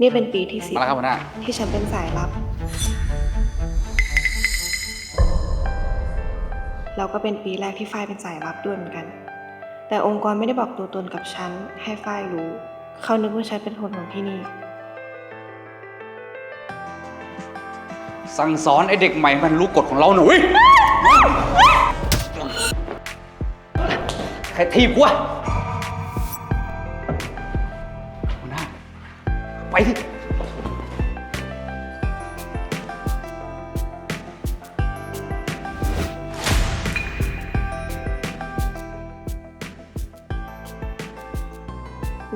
นี่เป็นปีที่สิบมาแล้วครับหัวหน้า ที่ฉันเป็นสายลับแล้วก็เป็นปีแรกที่ฝ้ายเป็นสายลับด้วยเหมือนกัน แต่องค์กรไม่ได้บอกตัวตนกับฉัน ให้ฝ้ายรู้ เขานึกว่าฉันเป็นคนของที่นี่ สั่งสอนไอเด็กใหม่มันรู้กฎของเราหน่อยใครทีบกูวะ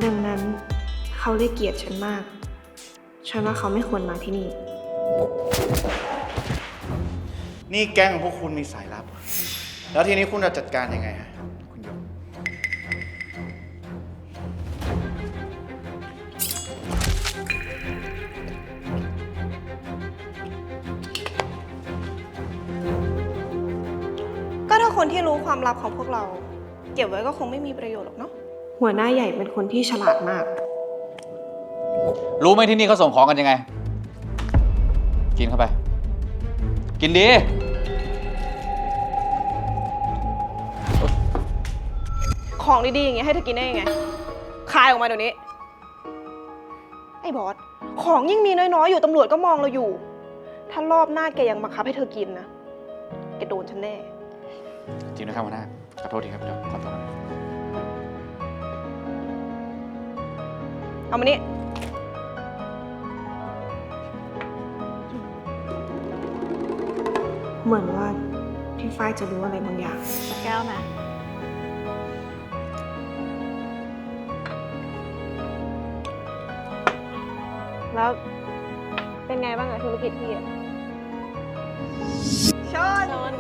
ดังนั้น เขาเลยเกลียดฉันมาก ฉันว่าเขาไม่ควรมาที่นี่ นี่แก๊งของพวกคุณมีสายลับ แล้วทีนี้คุณจะจัดการยังไงฮะ คุณหยกก็ถ้าคนที่รู้ความลับของพวกเรา เก็บไว้ก็คงไม่มีประโยชน์หรอกเนาะ หัวหน้าใหญ่เป็นคนที่ฉลาดมาก รู้ไหมที่นี่เขาส่งของกันยังไง กินเข้าไป กินดี ของดีๆอย่างเงี้ยให้เธอกินได้ยังไง คายออกมาเดี๋ยวนี้ ไอ้บอส ของยิ่งมีน้อยๆ อยู่ตำรวจก็มองเราอยู่ ถ้ารอบหน้าแกยังบังคับให้เธอกินนะ แกโดนฉันแน่ จริงนะครับหัวหน้าขอโทษทีครับเดี๋ยวขอโทษ เอามานี่ เหมือนว่าพี่ฝ้ายจะรู้อะไรบางอย่าง แก้วไหมแล้วเป็นไงบ้างอะธุรกิจพี่อะชน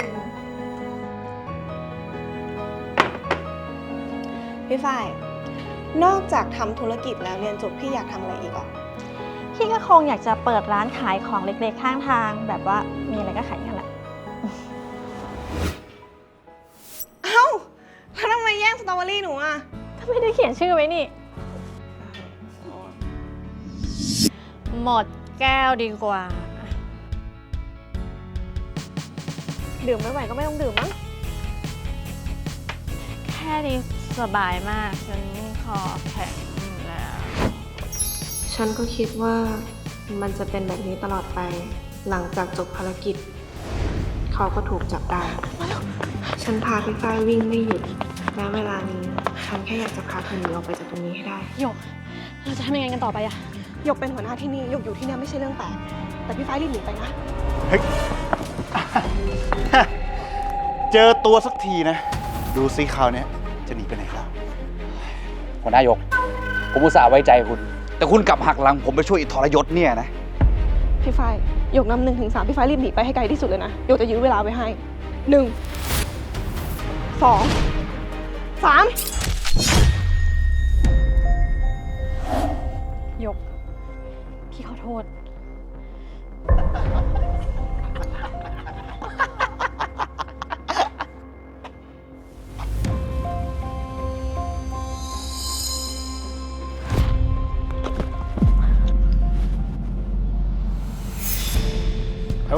พี่ฝ้าย นอกจากทำธุรกิจแล้วเรียนจบพี่อยากทำอะไรอีกอะ พี่ก็คงอยากจะเปิดร้านขายของเล็กๆข้างทาง แบบว่ามีอะไรก็ขายอย่างนั้นแหละ เอ้า แล้วทำไมแย่งสตรอเบอรี่หนูอะ ก็ไม่ได้เขียนชื่อไว้นี่ หมดแก้วดีกว่า ดื่มไม่ไหวก็ไม่ต้องดื่มมั้ง แค่นี้สบายมากฉัน คอแข็งแล้ว ฉันก็คิดว่ามันจะเป็นแบบนี้ตลอดไป หลังจากจบภารกิจ เขาก็ถูกจับได้ ฉันพาพี่ฝ้ายวิ่งไม่หยุดแม้เวลานี้ ฉันแค่อยากจะพาเธอหนีออกไปจากตรงนี้ให้ได้ หยก เราจะทำยังไงกันต่อไปอะหยกเป็นหัวหน้าที่นี่หยกอยู่ที่เนี่ยไม่ใช่เรื่องแปลก แต่พี่ฟ้ายรีบหนีไปนะเจอตัวสักทีนะ ดูซิคราวเนี้ยจะหนีไปไหนแล้ว หัวหน้ายก ผมอุตส่าห์ไว้ใจคุณ แต่คุณกลับหักหลัง ผมไปช่วยอิทรยศเนี่ยนะ พี่ฟ้ายหยกนำหนึ่งถึงสามพี่ฟ้ายรีบหนีไปให้ไกลที่สุดเลยนะหยกจะยื้อเวลาไว้ให้หนึ่งสองสามหยก พี่ขอโทษ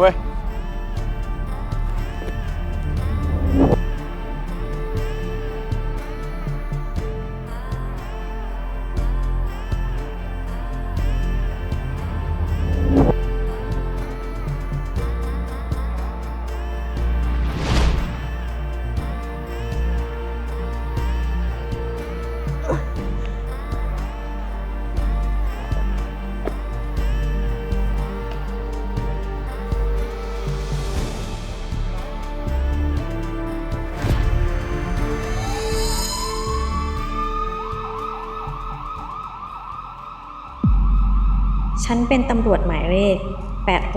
เว้ย ฉันเป็นตำรวจหมายเลข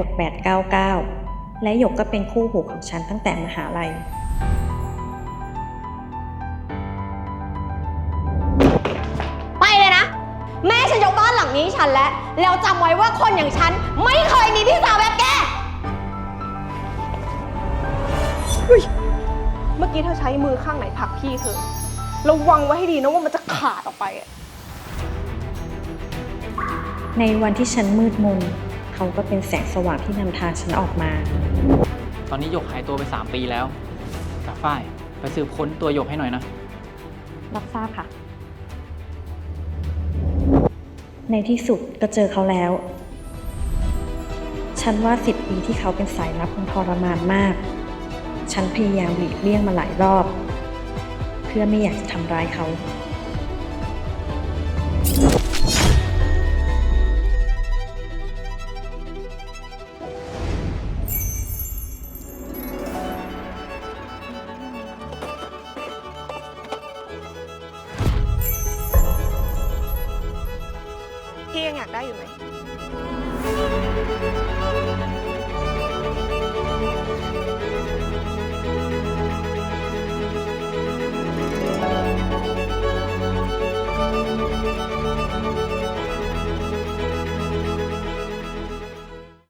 86899 และหยกก็เป็นคู่หูของฉันตั้งแต่มหาลัย ไปเลยนะ แม่ฉันยกบ้านหลังนี้ให้ฉันแล้ว แล้วจำไว้ว่าคนอย่างฉัน ไม่เคยมีพี่สาวแบบแกเมื่อกี้เธอใช้มือข้างไหนผลักพี่เธอ ระวังไว้ให้ดีนะว่ามันจะขาดออกไปอะ ในวันที่ฉันมืดมน เขาก็เป็นแสงสว่างที่นำทางฉันออกมา ตอนนี้หยกหายตัวไป 3 ปีแล้วกาฝ้าย ไปสืบค้นตัวหยกให้หน่อยนะ รับทราบค่ะ ในที่สุดก็เจอเขาแล้ว ฉันว่าสิบปีที่เขาเป็นสายลับคงทรมานมาก ฉันพยายามหลีกเลี่ยงมาหลายรอบ เพื่อไม่อยากจะทำร้ายเขา พี่ยังอยากได้อยู่ไหม